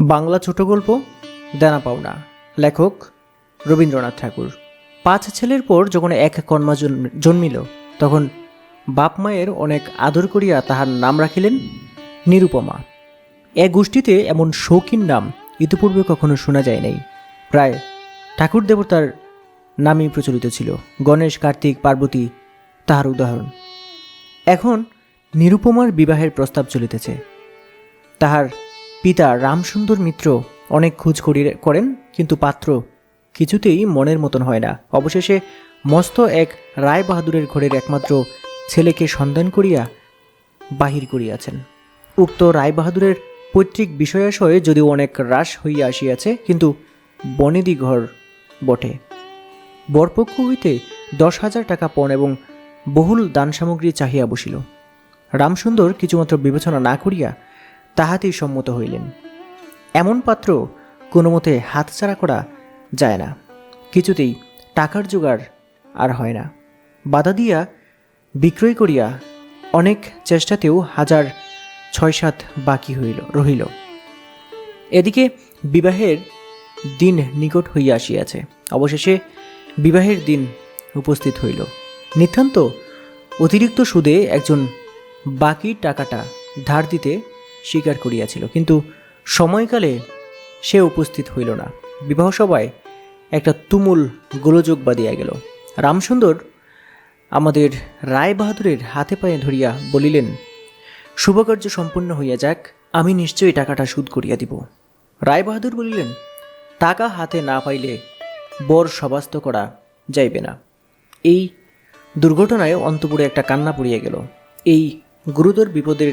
বাংলা ছোট গল্প, দেনা পাওনা। লেখক রবীন্দ্রনাথ ঠাকুর। পাঁচ ছেলের পর যখন এক কন্যা জন্ম- জন্মিল, তখন বাপ মায়ের অনেক আদর করিয়া তাহার নাম রাখিলেন নিরুপমা। এ গোষ্ঠীতে এমন শৌখিন নাম ইতিপূর্বে কখনো শোনা যায় নাই। প্রায় ঠাকুর দেবতার নামই প্রচলিত ছিল। গণেশ, কার্তিক, পার্বতী তাহার উদাহরণ। এখন নিরুপমার বিবাহের প্রস্তাব চলিতেছে। তাহার পিতা রামসুন্দর মিত্র অনেক খোঁজ করি, করেন, কিন্তু পাত্র কিছুতেই মনের মতন হয় না। অবশেষে মস্ত এক রায় বাহাদুরের ঘরের একমাত্র ছেলেকে সন্ধান করিয়া বাহির করিয়াছেন। উক্ত রায় বাহাদুরের পৈতৃক বিষয়াশয়ে যদিও অনেক হ্রাস হইয়া আসিয়াছে, কিন্তু বনেদি ঘর বটে। বরপক্ষ হইতে দশ হাজার টাকা পণ এবং বহুল দান সামগ্রী চাহিয়া বসিল। রামসুন্দর কিছুমাত্র বিবেচনা না করিয়া তাহাতেই সম্মত হইলেন। এমন পাত্র কোনো মতে হাতছাড়া করা যায় না। কিছুতেই টাকার জোগাড় আর হয় না। বাধা দিয়া, বিক্রয় করিয়া অনেক চেষ্টাতেও হাজার ছয় সাত বাকি হইল, রহিল। এদিকে বিবাহের দিন নিকট হইয়া আসিয়াছে। অবশেষে বিবাহের দিন উপস্থিত হইল। নিতান্ত অতিরিক্ত সুদে একজন বাকি টাকাটা ধার দিতে স্বীকার করিয়াছিল, কিন্তু সময়কালে সে উপস্থিত হইল না। বিবাহ সভায় একটা তুমুল গোলযোগ বাঁধিয়া গেল। রামসুন্দর আমাদের রায় বাহাদুরের হাতে পায়ে ধরিয়া বলিলেন, শুভকার্য সম্পন্ন হইয়া যাক, আমি নিশ্চয়ই টাকাটা শোধ করিয়া দিব। রায় বাহাদুর বলিলেন, টাকা হাতে না পাইলে বর সবাস্ত করা যাইবে না। এই দুর্ঘটনায় অন্তপুরে একটা কান্না পড়িয়া গেল। এই গুরুতর বিপদের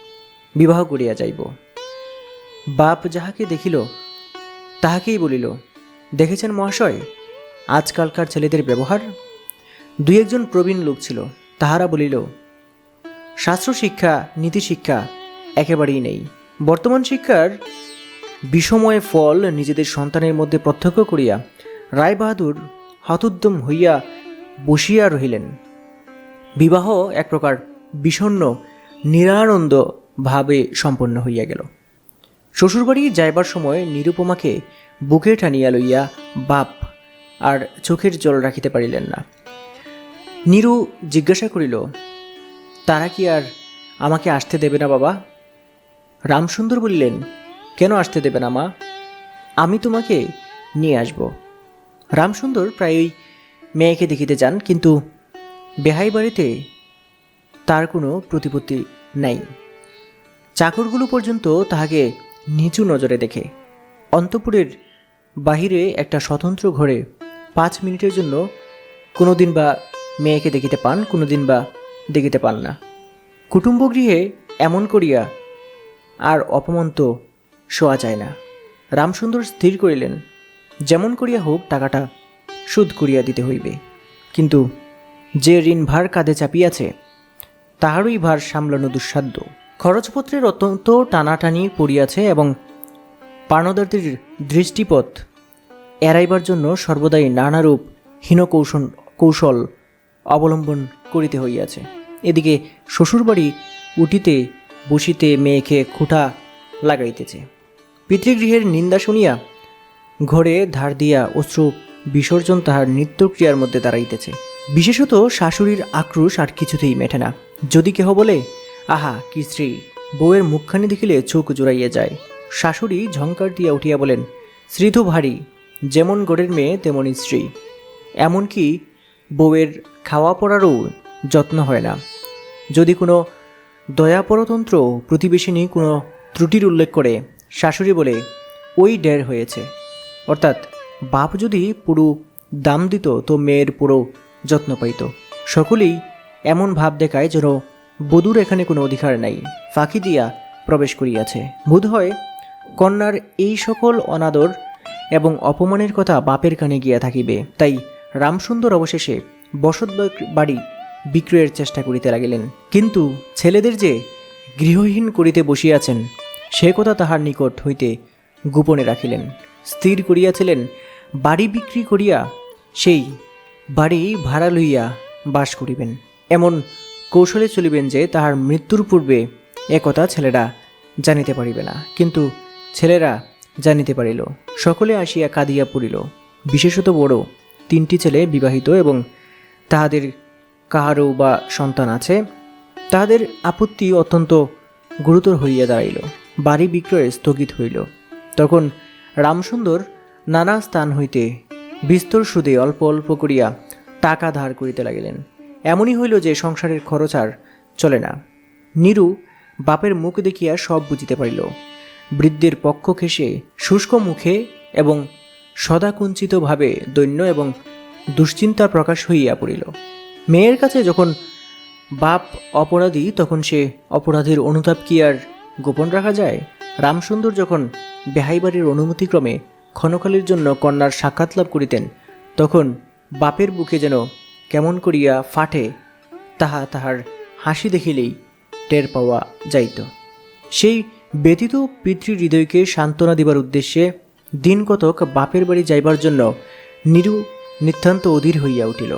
বিবাহ করিয়া যাইব। বাপ যাহাকে দেখিল, তাহাকেই বলিল, দেখেছেন মহাশয়, আজকালকার ছেলেদের ব্যবহার? দুই একজন প্রবীণ লোক ছিল, তাহারা বলিল, শাস্ত্র শিক্ষা, নীতি শিক্ষা একেবারেই নেই। বর্তমান শিক্ষার বিষময় ফল নিজেদের সন্তানের মধ্যে প্রত্যক্ষ করিয়া রায়বাহাদুর হতোদ্যম হইয়া বসিয়া রহিলেন। বিবাহ এক প্রকার বিষণ্ন নিরানন্দ ভাবে সম্পন্ন হইয়া গেল। শ্বশুরবাড়ি যাইবার সময় নিরুপমাকে বুকে টানিয়া লইয়া বাপ আর চোখের জল রাখিতে পারিলেন না। নিরু জিজ্ঞাসা করিল, তারা কি আর আমাকে আসতে দেবে না বাবা? রামসুন্দর বললেন, কেন আসতে দেবে না মা? আমি তোমাকে নিয়ে আসব। রামসুন্দর প্রায়ই মেয়েকে দেখিতে যান, কিন্তু বেহাই বাড়িতে তার কোনো প্রতিপত্তি নাই। চাকরগুলো পর্যন্ত তাহাকে নিচু নজরে দেখে। অন্তপুরের বাহিরে একটা স্বতন্ত্র ঘরে পাঁচ মিনিটের জন্য কোনো দিন বা মেয়েকে দেখিতে পান কোনো দিন বা দেখিতে পান না। কুটুম্বগৃহে এমন করিয়া আর অপমান তো শোয়া যায় না। রামসুন্দর স্থির করিলেন, যেমন করিয়া হোক, টাকাটা শোধ করিয়া দিতে হইবে। কিন্তু যে ঋণ ভার কাঁধে চাপিয়াছে, তাহারই ভার সামলানো দুঃসাধ্য। খরচপত্রের অত্যন্ত টানাটানি পড়িয়াছে এবং পানদারদের দৃষ্টিপথ এড়াইবার জন্য সর্বদাই নানারূপ হীন কৌশল কৌশল অবলম্বন করিতে হইয়াছে। এদিকে শ্বশুরবাড়ি উঠিতে বসিতে মেয়েকে খুঁটা লাগাইতেছে। পিতৃগৃহের নিন্দা শুনিয়া ঘরে ধার দিয়া অশ্রু বিসর্জন তাহার নিত্যক্রিয়ার মধ্যে দাঁড়াইতেছে। বিশেষত শাশুড়ির আক্রোশ আর কিছুতেই মেটে না। যদি কেহ বলে আহা, কি স্ত্রী। বউয়ের মুখখানি দেখিলে চোখ জোড়াইয়া যায়। শাশুড়ি ঝঙ্কার দিয়া উঠিয়া বলেন শ্রীধু ভারী, যেমন গড়ের মেয়ে, তেমনই স্ত্রী। এমনকি বউয়ের খাওয়া পড়ারও যত্ন হয় না। যদি কোনো দয়াপরতন্ত্র প্রতিবেশিনী কোনো ত্রুটির উল্লেখ করে, শাশুড়ি বলে, ওই ডের হয়েছে। অর্থাৎ, বাপ যদি পুরো দাম দিত, তো মেয়ের পুরো যত্ন পাইত। সকলেই এমন ভাব দেখায় যেন বধূর এখানে কোনো অধিকার নাই। ফাঁকি দিয়া প্রবেশ করিয়াছে। বোধ হয় কন্যার এই সকল অনাদর এবং অপমানের কথা বাপের কানে গিয়া থাকিবে। তাই রামসুন্দর অবশেষে বসত বাড়ি বিক্রয়ের চেষ্টা করিতে লাগিলেন। কিন্তু ছেলেদের যে গৃহহীন করিতে বসিয়াছেন, সে কথা তাহার নিকট হইতে গোপনে রাখিলেন। স্থির করিয়াছিলেন, বাড়ি বিক্রি করিয়া সেই বাড়ি ভাড়া লইয়া বাস করিবেন। এমন কৌশলে চলিবেন যে তাহার মৃত্যুর পূর্বে একথা ছেলেরা জানিতে পারিবে না। কিন্তু ছেলেরা জানিতে পারিল, সকলে আসিয়া কাঁদিয়া পড়িল। বিশেষত বড় তিনটি ছেলে বিবাহিত এবং তাহাদের কাহারও বা সন্তান আছে, তাহাদের আপত্তি অত্যন্ত গুরুতর হইয়া দাঁড়াইল। বাড়ি বিক্রয় স্থগিত হইল। তখন রামসুন্দর নানা স্থান হইতে বিস্তর সুদে অল্প অল্প করিয়া টাকা ধার করিতে লাগিলেন। এমনই হইল যে সংসারের খরচ আর চলে না। নিরু বাপের মুখ দেখিয়া সব বুঝিতে পারিল। বৃদ্ধের পক্ষ ঘেঁষে শুষ্ক মুখে এবং সদাকুঞ্চিতভাবে দৈন্য এবং দুশ্চিন্তার প্রকাশ হইয়া পড়িল। মেয়ের কাছে যখন বাপ অপরাধী, তখন সে অপরাধের অনুতাপ কি আর গোপন রাখা যায়? রামসুন্দর যখন বেহাইবাড়ির অনুমতিক্রমে ক্ষণকালের জন্য কন্যার সাক্ষাৎ লাভ করিতেন, তখন বাপের বুকে যেন কেমন করিয়া ফাটে, তাহা তাহার হাসি দেখিলেই টের পাওয়া যাইত। সেই ব্যতীত পিতৃ হৃদয়কে সান্ত্বনা দিবার উদ্দেশ্যে দিন কতক বাপের বাড়ি যাইবার জন্য নিরু নিতান্ত অধীর হইয়া উঠিল।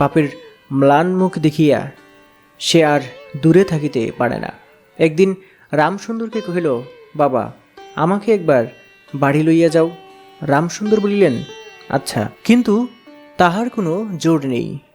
বাপের ম্লান মুখ দেখিয়া সে আর দূরে থাকিতে পারে না। একদিন রামসুন্দরকে কহিল, বাবা, আমাকে একবার বাড়ি লইয়া যাও। রামসুন্দর বলিলেন আচ্ছা কিন্তু তাহার কোনো জোর নেই।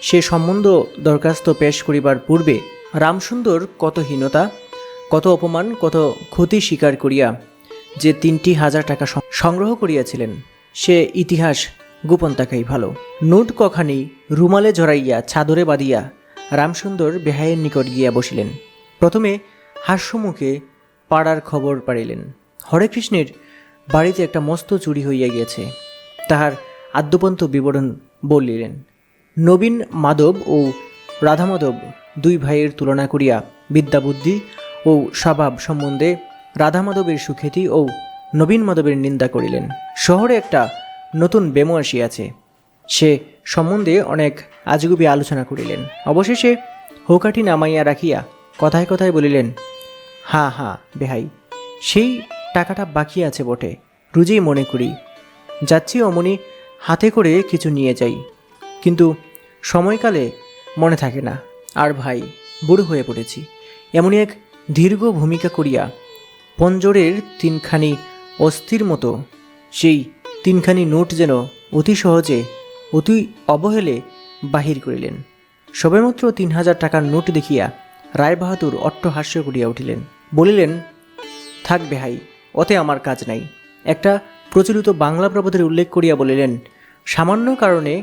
সে সম্বন্ধ দরখাস্ত পেশ করিবার পূর্বে রামসুন্দর কত হীনতা, কত অপমান, কত ক্ষতি স্বীকার করিয়া যে তিনটি হাজার টাকা সংগ্রহ করিয়াছিলেন, সে ইতিহাস গোপন থাকাই ভালো। নোট কখানি রুমালে জড়াইয়া ছাদরে বাঁধিয়া রামসুন্দর বেহায়ের নিকট গিয়া বসিলেন। প্রথমে হাস্যমুখে পাড়ার খবর পাড়িলেন। হরে কৃষ্ণের বাড়িতে একটা মস্ত চুরি হইয়া গিয়েছে। তাহার আদ্যপন্ত বিবরণ বলিলেন। নবীন মাধব ও রাধামাধব দুই ভাইয়ের তুলনা করিয়া বিদ্যাবুদ্ধি ও স্বভাব সম্বন্ধে রাধামাধবের সুখ্যাতি ও নবীন মাধবের নিন্দা করিলেন। শহরে একটা নতুন বেমো আসিয়াছে। সে সম্বন্ধে অনেক আজগুবি আলোচনা করিলেন। অবশেষে হৌকাটি নামাইয়া রাখিয়া কথায় কথায় বলিলেন, হা হ্যাঁ বেহাই, সেই টাকাটা বাকি আছে বটে, রুজেই মনে করি। যাচ্ছি অমনি হাতে করে কিছু নিয়ে যাই। কিন্তু সময়কালে মনে থাকে না। আর ভাই, বুড়ো হয়ে পড়েছি। এমনই এক দীর্ঘ ভূমিকা করিয়া পঞ্জরের তিনখানি অস্থির মতো, সেই তিনখানি নোট যেন অতি সহজে, অতি অবহেলে বাহির করিলেন। সবেমাত্র তিন হাজার টাকার নোট দেখিয়া রায়বাহাদুর অট্টহাস্য করিয়া উঠিলেন। বলিলেন থাকবে বেহাই অতে আমার কাজ নাই। একটা প্রচলিত বাংলা প্রবাদের উল্লেখ করিয়া বলিলেন, সামান্য কারণে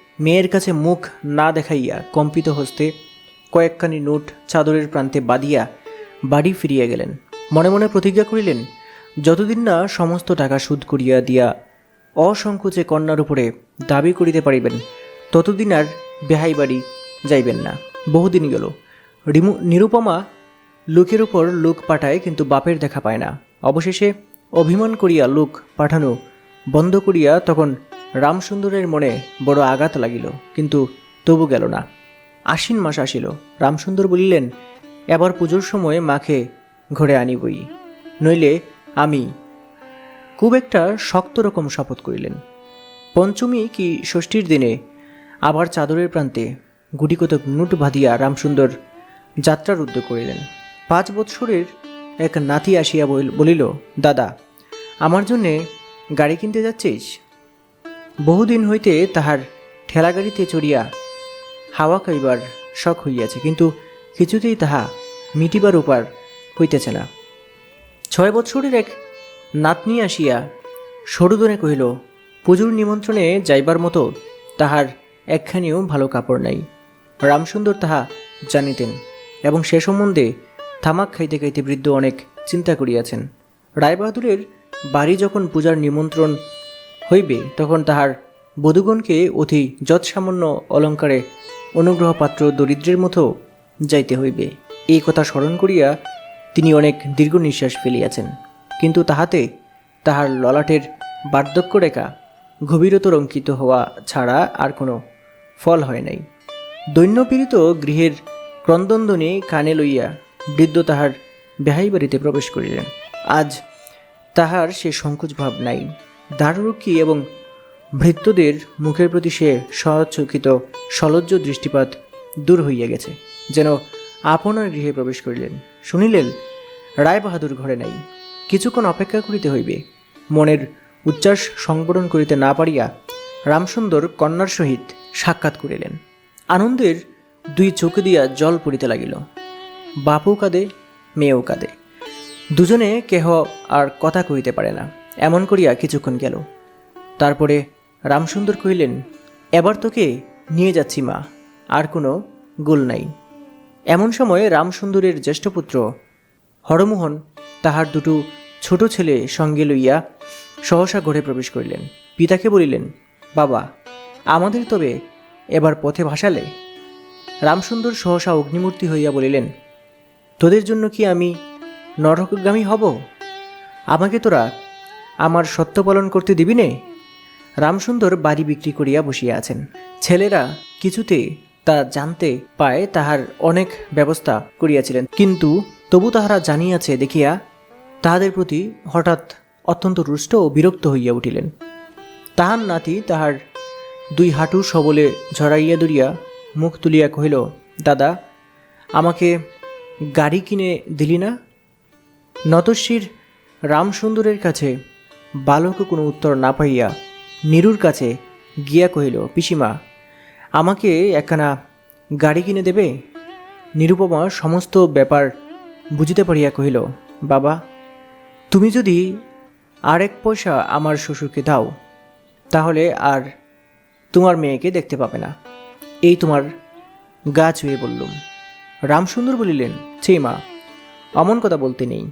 মেয়ের কাছে মুখ না দেখাইয়া কম্পিত হস্তে কয়েকখানি নোট চাদরের প্রান্তে বাঁধিয়া বাড়ি ফিরিয়া গেলেন। মনে মনে প্রতিজ্ঞা করিলেন, যতদিন না সমস্ত টাকা সুদ করিয়া দিয়া অসংকোচে কন্যার উপরে দাবি করিতে পারিবেন, ততদিন আর বেহাই বাড়ি যাইবেন না। বহুদিন গেল। রিমু নিরুপমা লোকের উপর লোক পাঠায় কিন্তু বাপের দেখা পায় না। অবশেষে অভিমান করিয়া লোক পাঠানো বন্ধ করিয়া তখন রামসুন্দরের মনে বড় আঘাত লাগিল, কিন্তু তবু গেল না। আশ্বিন মাস আসিল, রামসুন্দর বলিলেন, এবার পুজোর সময় মাকে ঘরে আনিবই, নইলে আমি খুব একটা শক্ত রকম শপথ করিলেন। পঞ্চমী কি ষষ্ঠীর দিনে আবার চাদরের প্রান্তে গুটিকতক নুট বাঁধিয়া রামসুন্দর যাত্রার উদ্যোগ করিলেন। পাঁচ বৎসরের এক নাতি আসিয়া বল- বলিল, দাদা, আমার জন্যে গাড়ি কিনতে যাচ্ছিস? বহুদিন হইতে তাহার ঠেলাগাড়িতে চড়িয়া হাওয়া খাইবার শখ হইয়াছে, কিন্তু কিছুতেই তাহা মিটিবার উপার হইতেছে না। ছয় বৎসরের এক নাতনি আসিয়া সরুদনে কহিল, পুজোর নিমন্ত্রণে যাইবার মতো তাহার একখানিও ভালো কাপড় নাই। রামসুন্দর তাহা জানিতেন এবং সে সম্বন্ধে থামাক খাইতে খাইতে বৃদ্ধ অনেক চিন্তা করিয়াছেন। রায়বাহাদুরের বাড়ি যখন পূজার নিমন্ত্রণ হইবে, তখন তাহার বধূগণকে অতি যৎসামান্য অলঙ্কারে অনুগ্রহপাত্র দরিদ্রের মতো যাইতে হইবে। এই কথা স্মরণ করিয়া তিনি অনেক দীর্ঘ নিঃশ্বাস ফেলিয়াছেন। কিন্তু তাহাতে তাহার ললাটের বার্ধক্য রেখা গভীরতর অঙ্কিত হওয়া ছাড়া আর কোনো ফল হয় নাই। দৈন্যপীড়িত গৃহের ক্রন্দনধ্বনি কানে লইয়া বৃদ্ধ তাহার বেহাই বাড়িতে প্রবেশ করিলেন। আজ তাহার সে সংকোচ ভাব নাই। দ্বাররক্ষী এবং ভৃত্যদের মুখের প্রতি সে সচকিত সলজ্জ দৃষ্টিপাত দূর হইয়া গেছে, যেন আপনার গৃহে প্রবেশ করিলেন। শুনিলেন, রায়বাহাদুর ঘরে নাই। কিছুক্ষণ অপেক্ষা করিতে হইবে। মনের উচ্ছ্বাস সংবরণ করিতে না পারিয়া রামসুন্দর কন্যার সহিত সাক্ষাৎ করিলেন। আনন্দের দুই চোখ দিয়া জল পড়িতে লাগিল। বাপও কাঁদে, মেয়েও কাঁদে। দুজনে কেহ আর কথা কহিতে পারে না। এমন করিয়া কিছুক্ষণ গেল। তারপরে রামসুন্দর কহিলেন, এবার তোকে নিয়ে যাচ্ছি মা, আর কোনো গোল নাই। এমন সময় রামসুন্দরের জ্যেষ্ঠ পুত্র হরমোহন তাহার দুটো ছোট ছেলে সঙ্গে লইয়া সহসা ঘরে প্রবেশ করিলেন। পিতাকে বলিলেন, বাবা, আমাদের তবে এবার পথে ভাসালে? রামসুন্দর সহসা অগ্নিমূর্তি হইয়া বলিলেন, তোদের জন্য কি আমি নরকগামী হব? আমাকে তোরা আমার সত্য পালন করতে দিবি নে? রামসুন্দর বাড়ি বিক্রি করিয়া বসিয়া আছেন। ছেলেরা কিছুতে তা জানতে পায়, তাহার অনেক ব্যবস্থা করিয়াছিলেন। কিন্তু তবু তাহারা জানিয়াছে, দেখিয়া তাহাদের প্রতি হঠাৎ অত্যন্ত রুষ্ট ও বিরক্ত হইয়া উঠিলেন। তাহার নাতি তাহার দুই হাঁটু সবলে ঝরাইয়া দরিয়া মুখ তুলিয়া কহিল, দাদা, আমাকে গাড়ি কিনে দিলি না? নতশির রামসুন্দরের কাছে বালক কোনো উত্তর না পাইয়া নিরুর কাছে গিয়া কহিল, পিসিমা, আমাকে একখানা গাড়ি কিনে দেবে? নিরুপমা সমস্ত ব্যাপার বুঝিতে পারিয়া কহিল, বাবা, তুমি যদি আর এক পয়সা আমার শ্বশুরকে দাও, তাহলে আর তোমার মেয়েকে দেখতে পাবে না। এই তোমার গা ছুঁয়ে বললুম। রামসুন্দর বলিলেন ছি মা অমন কথা বলতে নেই।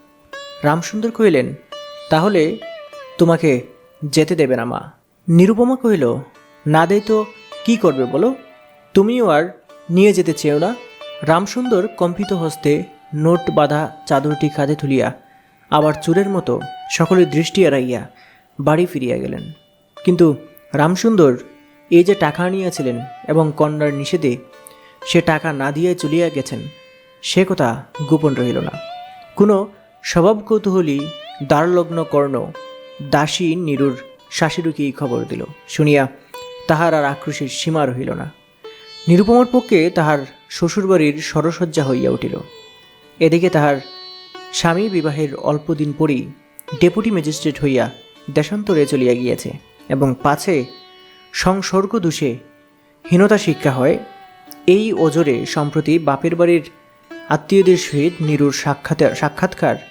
রামসুন্দর কহিলেন, তাহলে তোমাকে যেতে দেবে না মা। নিরুপমা কহিল, না দেয় তো, কি করবে বলো? তুমিও আর নিয়ে যেতে চেও না। রামসুন্দর কম্পিত হস্তে নোট বাঁধা চাদরটি কাঁধে তুলিয়া আবার চোরের মতো সকলের দৃষ্টি এড়াইয়া বাড়ি ফিরিয়া গেলেন। কিন্তু রামসুন্দর এই যে টাকা আনিয়াছিলেন এবং কন্যার নিষেধে সে টাকা না দিয়ে চলিয়া গেছেন, সে কথা গোপন রহিল না। কোনো স্বভাব কৌতূহলী দ্বারলগ্ন কর্ণ, দাসী নিরুর শাশুড়িকে এই খবর দিল। শুনিয়া তাহার আর আক্রোশের সীমা রহিল না। নিরুপমার পক্ষে তাহার শ্বশুরবাড়ির সরসজ্জা হইয়া উঠিল। এদিকে তাহার স্বামী বিবাহের অল্পদিন পরেই ডেপুটি ম্যাজিস্ট্রেট হইয়া দেশান্তরে চলিয়া গিয়াছে এবং পাছে সংসর্গ দোষে হীনতা শিক্ষা হয়। এই ওজরে সম্প্রতি বাপের বাড়ির আত্মীয়দের সহিত নিরুর সাক্ষাৎ সাক্ষাৎকার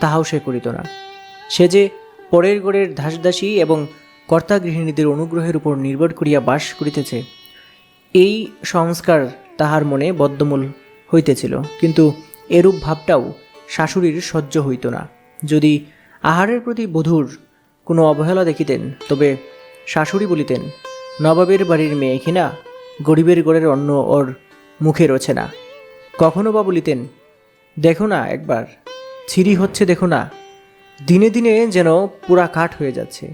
তাহাও সে করিত না। সে যে পরের গড়ের দাসদাসী এবং কর্তা গৃহিণীদের অনুগ্রহের উপর নির্ভর করিয়া বাস করিতেছে, এই সংস্কার তাহার মনে বদ্ধমূল হইতেছিল। কিন্তু এরূপ ভাবটাও শাশুড়ির সহ্য হইত না। যদি আহারের প্রতি বধূর কোনো অবহেলা দেখিতেন, তবে শাশুড়ি বলিতেন, নবাবের বাড়ির মেয়ে কিনা গরিবের গড়ের অন্ন ওর মুখে রোছে না। কখনো বা বলিতেন, দেখো না একবার ছিরি হচ্ছে দেখো না, দিনে দিনে যেন পুরা কাঠ হয়ে যাচ্ছে।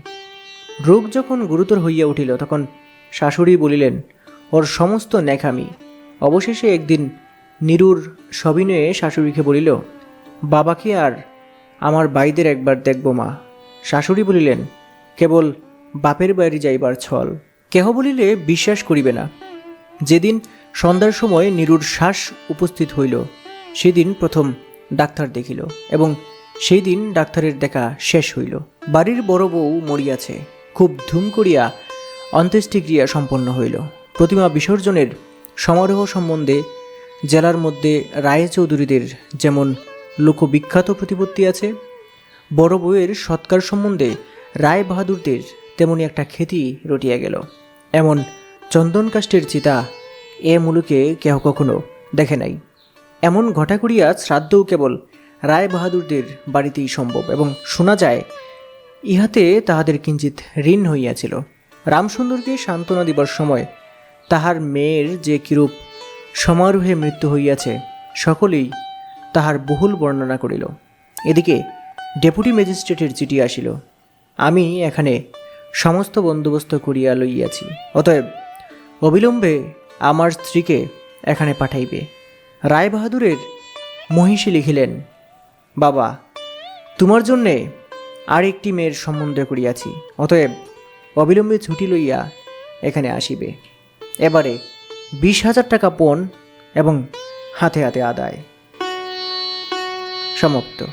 রোগ যখন গুরুতর হইয়া উঠিল, তখন শাশুড়ি বলিলেন, ওর সমস্ত ন্যাখামি অবশেষে একদিন নিরুর সবিনয়ে শাশুড়িকে বলিল, বাবাকে আর আমার বাইদের একবার দেখব মা। শাশুড়ি বলিলেন, কেবল বাপের বাড়ি যাইবার ছল। কেহ বলিলে বিশ্বাস করিবে না। যেদিন সন্ধ্যার সময় নিরুর শ্বাস উপস্থিত হইল, সেদিন প্রথম ডাক্তার দেখিল এবং সেই দিন ডাক্তারের দেখা শেষ হইল। বাড়ির বড় বউ মরিয়াছে। খুব ধুম করিয়া অন্ত্যেষ্টিক্রিয়া সম্পন্ন হইল। প্রতিমা বিসর্জনের সমারোহ সম্বন্ধে জেলার মধ্যে রায় চৌধুরীদের যেমন লোকবিখ্যাত প্রতিপত্তি আছে, বড় বউয়ের সৎকার সম্বন্ধে রায় বাহাদুরদের তেমনি একটা খ্যাতি রটিয়া গেল। এমন চন্দনকাষ্টের চিতা এ মুলুকে কেহ কখনো দেখে নাই। এমন ঘটা করিয়া শ্রাদ্ধও কেবল রায় বাহাদুরদের বাড়িতেই সম্ভব এবং শোনা যায়, ইহাতে তাহাদের কিঞ্চিত ঋণ হইয়াছিল। রামসুন্দরকে সান্ত্বনা দিবার সময় তাহার মেয়ের যে কিরূপ সমারোহে মৃত্যু হইয়াছে, সকলেই তাহার বহুল বর্ণনা করিল। এদিকে ডেপুটি ম্যাজিস্ট্রেটের চিঠি আসিল। আমি এখানে সমস্ত বন্দোবস্ত করিয়া লইয়াছি, অতএব অবিলম্বে আমার স্ত্রীকে এখানে পাঠাইবে। রায়বাহাদুরের মহিষী লিখিলেন, বাবা, তোমার জন্যে আর একটি মেয়ের সম্বন্ধে করিয়াছি, অতএব অবিলম্বে ছুটি লইয়া এখানে আসিবে। এবারে বিশ হাজার টাকা পণ এবং হাতে হাতে আদায়। সমাপ্ত।